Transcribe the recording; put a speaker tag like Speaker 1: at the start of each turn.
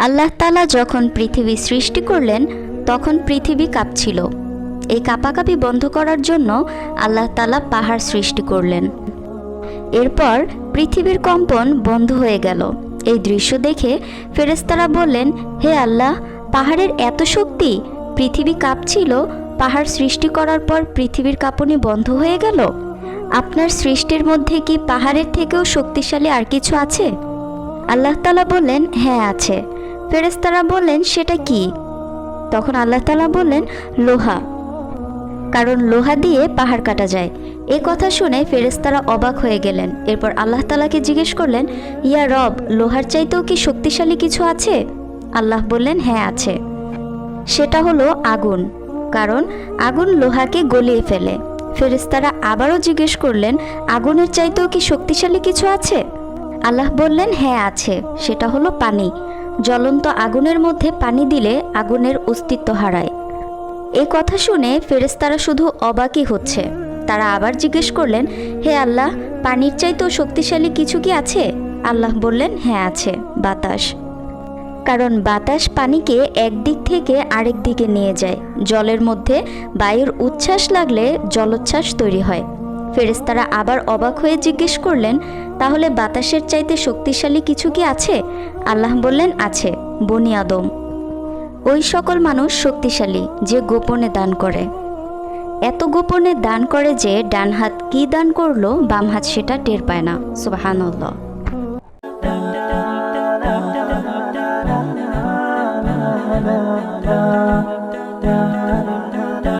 Speaker 1: আল্লাহ তালা যখন পৃথিবী সৃষ্টি করলেন, তখন পৃথিবী কাঁপছিল। এই কাঁপাকাঁপি বন্ধ করার জন্য আল্লাহ তালা পাহাড় সৃষ্টি করলেন। এরপর পৃথিবীর কম্পন বন্ধ হয়ে গেল। এই দৃশ্য দেখে ফেরেস্তারা বললেন, হে আল্লাহ, পাহাড়ের এত শক্তি, পৃথিবী কাঁপছিল, পাহাড় সৃষ্টি করার পর পৃথিবীর কাঁপনি বন্ধ হয়ে গেল? আপনার সৃষ্টির মধ্যে কি পাহাড়ের থেকেও শক্তিশালী আর কিছু আছে? আল্লাহ তালা বললেন হ্যাঁ আছে। ফেরেস্তারা বললেন, সেটা কি? তখন আল্লাহ তালা বললেন, লোহা। কারণ লোহা দিয়ে পাহাড় কাটা যায়। এ কথা শুনে ফেরেস্তারা অবাক হয়ে গেলেন। এরপর আল্লাহ তালাকে জিজ্ঞেস করলেন, ইয়া রব, লোহার চাইতেও কি শক্তিশালী কিছু আছে? আল্লাহ বললেন হ্যাঁ আছে। সেটা হলো আগুন। কারণ আগুন লোহাকে গলিয়ে ফেলে। ফেরেস্তারা আবারও জিজ্ঞেস করলেন, আগুনের চাইতেও কি শক্তিশালী কিছু আছে? আল্লাহ বললেন হ্যাঁ আছে। সেটা হলো পানি। জ্বলন্ত আগুনের মধ্যে পানি দিলে আগুনের অস্তিত্ব হারায়। এই কথা শুনে ফেরেস্তারা শুধু অবাকই হচ্ছে। তারা আবার জিজ্ঞেস করলেন, হে আল্লাহ, পানির চাইতেও শক্তিশালী কিছু কি আছে? আল্লাহ বললেন হ্যাঁ আছে, বাতাস। কারণ বাতাস পানিকে একদিক থেকে আরেক দিকে নিয়ে যায়। জলের মধ্যে বায়ুর উচ্ছ্বাস লাগলে জলোচ্ছ্বাস তৈরি হয়। ফেরেস্তারা আবার অবাক হয়ে জিজ্ঞেস করলেন তাহলে বাতাসের চাইতে শক্তিশালী কিছু কি আছে? আল্লাহ বললেন, আছে, বনি আদম। ওই সকল মানুষ শক্তিশালী যে গোপনে দান করে। এত গোপনে দান করে যে ডান হাত কি দান করল, বাম হাত সেটা টের পায় না। সুবাহান্লাহ
Speaker 2: da da da